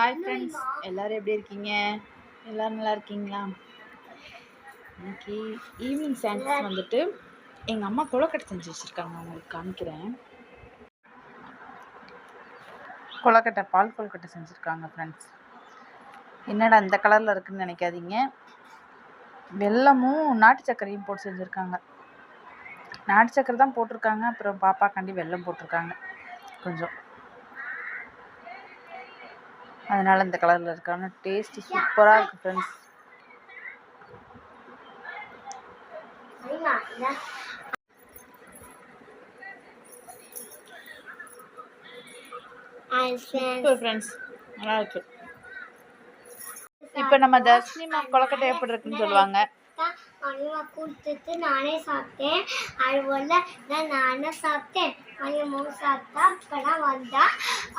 Hi friends எல்லோரும் எப்படி இருக்கீங்க? எல்லோரும் நல்லா இருக்கீங்களா? இன்னைக்கு ஈவினிங் ஸ்நாக்ஸ் வந்துட்டு எங்கள் அம்மா கொழுக்கட்டை செஞ்சு வச்சுருக்காங்க. உங்களுக்கு காமிக்கிறேன். கொலக்கட்டை பால் கொழுக்கட்டை செஞ்சுருக்காங்க ஃப்ரெண்ட்ஸ் என்னடா இந்த கலரில் இருக்குதுன்னு நினைக்காதீங்க. வெல்லமும் நாட்டு சர்க்கரையும் போட்டு செஞ்சுருக்காங்க. நாட்டு சர்க்கரை தான் போட்டிருக்காங்க. அப்புறம் பாப்பாக்காண்டி வெல்லம் போட்டிருக்காங்க. கொஞ்சம். அதனால் இந்த கலரில் இருக்கான ஆனால் டேஸ்ட்டு சூப்பராக இருக்குது ஃப்ரெண்ட்ஸ் சூப்பர் ஃப்ரெண்ட்ஸ் நல்லா இருக்கு. இப்போ நம்ம தர்ஷினிமா கொலக்கட்டை எப்படி இருக்குன்னு சொல்லுவாங்க. அனிமா கொடுத்துட்டு நானே சாப்பிட்டேன். அது ஒன்ற நான் நான் நானும் சாப்பிட்டேன். அனிமா சாப்பிட்டா இப்போதான் வந்தா.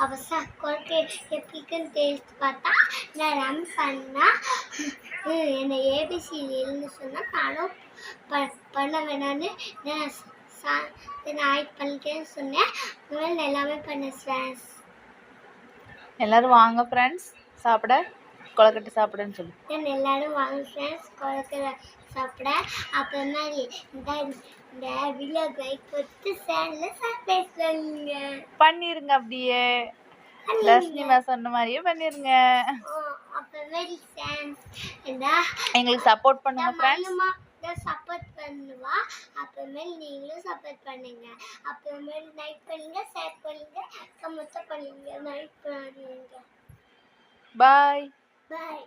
அவ சா கொழுக்கு எப்படிக்குன்னு டேஸ்ட் பார்த்தா நான் ரம் பண்ணா என்னை ஏபிசின்னு சொன்னால் நானும் ப பண்ண வேணான்னு நான் சா நான் ஆயிட் பண்ணிட்டேன்னு சொன்னேன். முதல்ல எல்லாமே பண்ணேன் ஃப்ரெண்ட்ஸ் எல்லாரும் வாங்க ஃப்ரெண்ட்ஸ் சாப்பிட. கொலக்கட்டை சாப்பிடுன்னு சொல்லு. எல்லாரும் வாங்க ஃப்ரெண்ட்ஸ் சாப்பிட? அப்புறமா இந்த இந்த வீடியோ லைக் கொடுத்து சேனலில் சர்ப்ரைஸ் பண்ணுங்க பண்ணிருங்க அப்படியே. தர்ஷினிமா சொன்ன மாதிரியே பண்ணிருங்க. எங்களுக்கு சப்போர்ட் பண்ணுங்க ஃப்ரெண்ட்ஸ் சப்போர்ட் பண்ணுவா. அப்புறமேல் நீங்களும் சப்போர்ட் பண்ணுங்க. அப்புறமேல் லைக் பண்ணுங்க ஷேர் பண்ணுங்க கமெண்ட் பண்ணுங்க லைக் பண்ணுங்க. பாய் பாய்